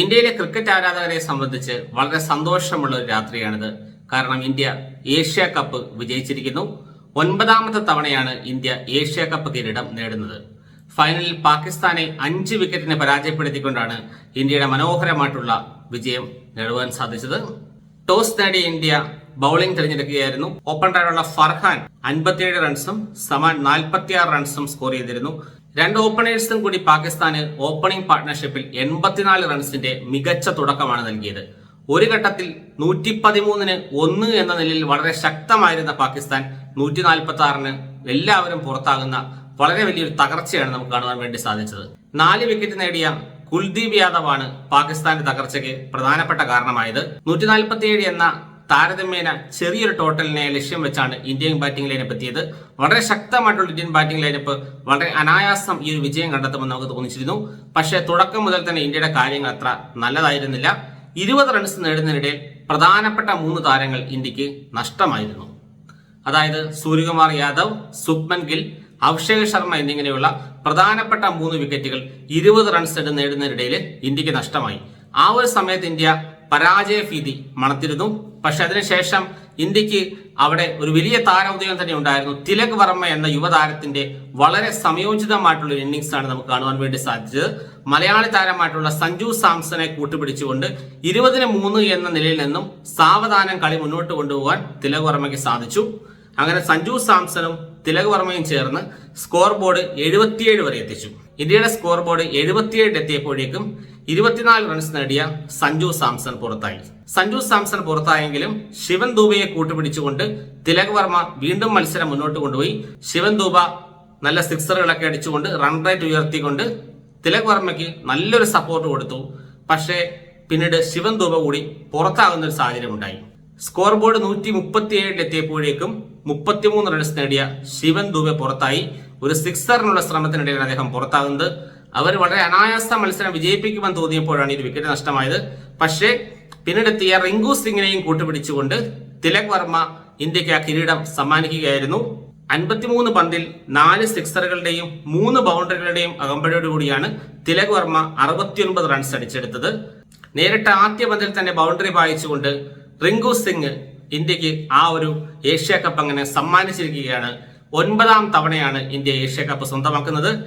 ഇന്ത്യയിലെ ക്രിക്കറ്റ് ആരാധകരെ സംബന്ധിച്ച് വളരെ സന്തോഷമുള്ള ഒരു രാത്രിയാണിത്. കാരണം ഇന്ത്യ ഏഷ്യ കപ്പ് വിജയിച്ചിരിക്കുന്നു. ഒൻപതാമത്തെ തവണയാണ് ഇന്ത്യ ഏഷ്യ കപ്പ് കിരീടം നേടുന്നത്. ഫൈനലിൽ പാകിസ്ഥാനെ അഞ്ച് വിക്കറ്റിന് പരാജയപ്പെടുത്തിക്കൊണ്ടാണ് ഇന്ത്യയുടെ മനോഹരമായിട്ടുള്ള വിജയം നേടുവാൻ സാധിച്ചത്. ടോസ് നേടിയ ഇന്ത്യ ബൌളിംഗ് തിരഞ്ഞെടുക്കുകയായിരുന്നു. ഓപ്പണറായുള്ള ഫർഹാൻ അൻപത്തിയേഴ് റൺസും സമാൻ നാൽപ്പത്തിയാറ് റൺസും സ്കോർ ചെയ്തിരുന്നു. രണ്ട് ഓപ്പണേഴ്സും കൂടി പാകിസ്ഥാന് ഓപ്പണിംഗ് പാർട്ട്ണർഷിപ്പിൽ എൺപത്തിനാല് റൺസിന്റെ മികച്ച തുടക്കമാണ് നൽകിയത്. ഒരു ഘട്ടത്തിൽ നൂറ്റി പതിമൂന്നിന് ഒന്ന് എന്ന നിലയിൽ വളരെ ശക്തമായിരുന്ന പാകിസ്ഥാൻ നൂറ്റി നാൽപ്പത്തി ആറിന് എല്ലാവരും പുറത്താകുന്ന വളരെ വലിയൊരു തകർച്ചയാണ് നമുക്ക് കാണുവാൻ വേണ്ടി സാധിച്ചത്. നാല് വിക്കറ്റ് നേടിയ കുൽദീപ് യാദവാണ് പാകിസ്ഥാന്റെ തകർച്ചയ്ക്ക് പ്രധാനപ്പെട്ട കാരണമായത്. നൂറ്റി നാൽപ്പത്തിയേഴ് എന്ന താരതമ്യേന ചെറിയൊരു ടോട്ടലിനെ ലക്ഷ്യം വെച്ചാണ് ഇന്ത്യൻ ബാറ്റിംഗ് ലൈനപ്പ് എത്തിയത്. വളരെ ശക്തമായിട്ടുള്ള ഇന്ത്യൻ ബാറ്റിംഗ് ലൈനപ്പ് വളരെ അനായാസം ഈ ഒരു വിജയം കണ്ടെത്തുമെന്ന് നമുക്ക് തോന്നിച്ചിരുന്നു. പക്ഷേ തുടക്കം മുതൽ തന്നെ ഇന്ത്യയുടെ കാര്യങ്ങൾ അത്ര നല്ലതായിരുന്നില്ല. ഇരുപത് റൺസ് നേടുന്നതിനിടെ പ്രധാനപ്പെട്ട മൂന്ന് താരങ്ങൾ ഇന്ത്യയ്ക്ക് നഷ്ടമായിരുന്നു. അതായത് സൂര്യകുമാർ യാദവ് സുപ്മൻ ഗിൽ അഭിഷേക് ശർമ്മ എന്നിങ്ങനെയുള്ള പ്രധാനപ്പെട്ട മൂന്ന് വിക്കറ്റുകൾ ഇരുപത് റൺസ് നേടുന്നതിനിടയിൽ ഇന്ത്യയ്ക്ക് നഷ്ടമായി. ആ ഒരു സമയത്ത് ഇന്ത്യ പരാജയ ഭീതി മണത്തിരുന്നു. പക്ഷെ അതിനുശേഷം ഇന്ത്യയ്ക്ക് അവിടെ ഒരു വലിയ താരോദയം തന്നെ ഉണ്ടായിരുന്നു. തിലക് വർമ്മ എന്ന യുവതാരത്തിന്റെ വളരെ സംയോജിതമായിട്ടുള്ള ഒരു ഇന്നിങ്സ് ആണ് നമുക്ക് കാണുവാൻ വേണ്ടി സാധിച്ചത്. മലയാളി താരമായിട്ടുള്ള സഞ്ജു സാംസനെ കൂട്ടുപിടിച്ചുകൊണ്ട് ഇരുപതിന് മൂന്ന് എന്ന നിലയിൽ നിന്നും സാവധാനം കളി മുന്നോട്ട് കൊണ്ടുപോകാൻ തിലക് വർമ്മയ്ക്ക് സാധിച്ചു. അങ്ങനെ സഞ്ജു സാംസനും തിലക് വർമ്മയും ചേർന്ന് സ്കോർ ബോർഡ് എഴുപത്തിയേഴ് വരെ എത്തിച്ചു. ഇന്ത്യയുടെ സ്കോർ ബോർഡ് എഴുപത്തിയേഴ് എത്തിയപ്പോഴേക്കും ഇരുപത്തിനാല് റൺസ് നേടിയ സഞ്ജു സാംസൺ പുറത്തായി. സഞ്ജു സാംസൺ പുറത്തായെങ്കിലും ശിവൻ ദൂബയെ കൂട്ടുപിടിച്ചുകൊണ്ട് തിലക് വർമ്മ വീണ്ടും മത്സരം മുന്നോട്ട് കൊണ്ടുപോയി. ശിവൻ ദൂബ നല്ല സിക്സറുകളൊക്കെ അടിച്ചുകൊണ്ട് റൺ റേറ്റ് ഉയർത്തിക്കൊണ്ട് തിലക് വർമ്മയ്ക്ക് നല്ലൊരു സപ്പോർട്ട് കൊടുത്തു. പക്ഷേ പിന്നീട് ശിവൻ ദൂബ കൂടി പുറത്താകുന്ന ഒരു സാഹചര്യം ഉണ്ടായി. സ്കോർ ബോർഡ് നൂറ്റി മുപ്പത്തിയേഴിൽ എത്തിയപ്പോഴേക്കും മുപ്പത്തിമൂന്ന് റൺസ് നേടിയ ശിവൻ ദൂബെ പുറത്തായി. ഒരു സിക്സറിനുള്ള ശ്രമത്തിനിടയിൽ അദ്ദേഹം പുറത്താകുന്നത്. അവർ വളരെ അനായാസ മത്സരം വിജയിപ്പിക്കുമെന്ന് തോന്നിയപ്പോഴാണ് ഈ വിക്കറ്റ് നഷ്ടമായത്. പക്ഷേ പിന്നീടെത്തിയ റിങ്കു സിംഗിനെയും കൂട്ടുപിടിച്ചുകൊണ്ട് തിലക് വർമ്മ ഇന്ത്യയ്ക്ക് ആ കിരീടം സമ്മാനിക്കുകയായിരുന്നു. അൻപത്തിമൂന്ന് പന്തിൽ നാല് സിക്സറുകളുടെയും മൂന്ന് ബൗണ്ടറികളുടെയും അകമ്പടിയോടുകൂടിയാണ് തിലക് വർമ്മ അറുപത്തിയൊൻപത് റൺസ് അടിച്ചെടുത്തത്. നേരിട്ട് ആദ്യ പന്തിൽ തന്നെ ബൗണ്ടറി വായിച്ചുകൊണ്ട് റിങ്കു സിംഗ് ഇന്ത്യയ്ക്ക് ആ ഒരു ഏഷ്യ കപ്പ് അങ്ങനെ സമ്മാനിച്ചിരിക്കുകയാണ്. ഒൻപതാം തവണയാണ് ഇന്ത്യ ഏഷ്യ കപ്പ് സ്വന്തമാക്കുന്നത്.